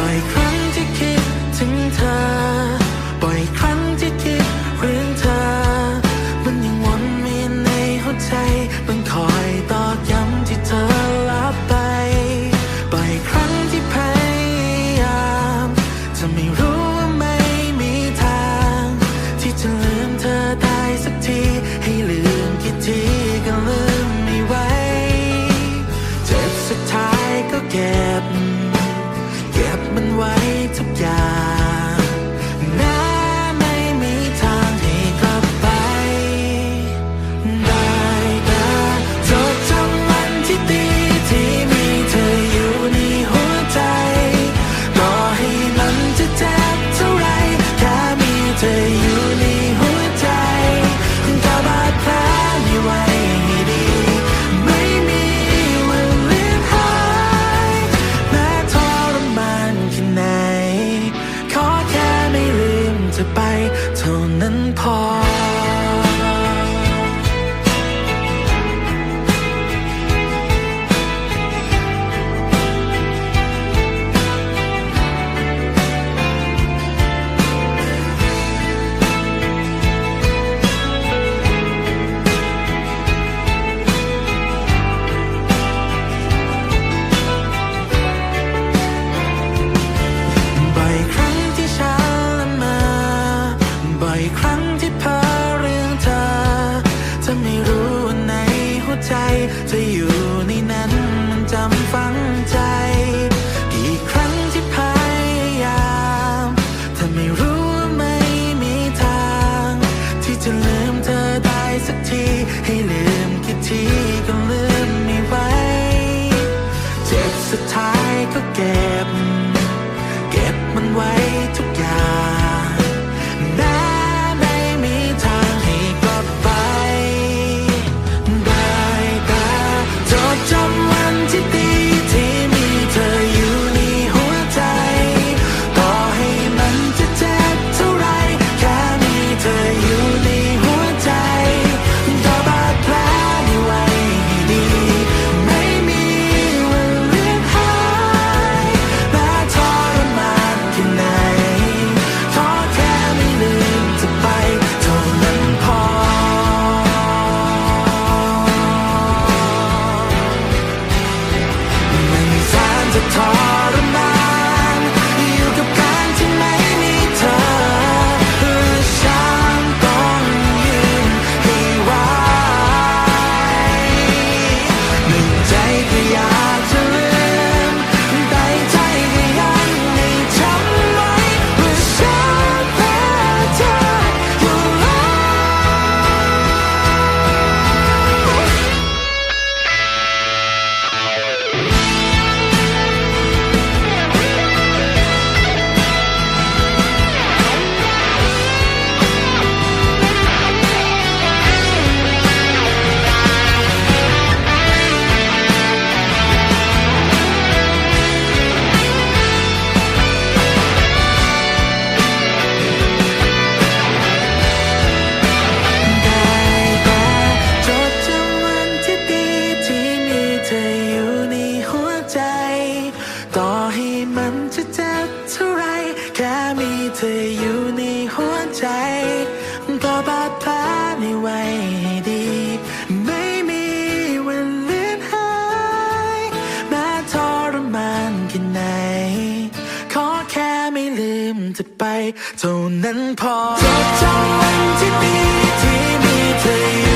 my crown. เธออยู่ในนั้นมันจำฝังใจ กี่ครั้งที่พยายามถ้าไม่รู้ไม่มีทาง ที่จะลืมเธอได้สักที ให้ลืมกี่ทีก็ลืมไม่ไหวเจ็บสุดท้ายก็เก็บ จะเจ็บเท่าไร แค่มีเธออยู่ในหัวใจก็บาดแผลไม่ไหวดี ไม่มีวันลืมนหายแม้ทรมานแค่ไหน ขอแค่ไม่ลืมจะไป เท่านั้นพอจดจำวันที่ดีที่มีเธอ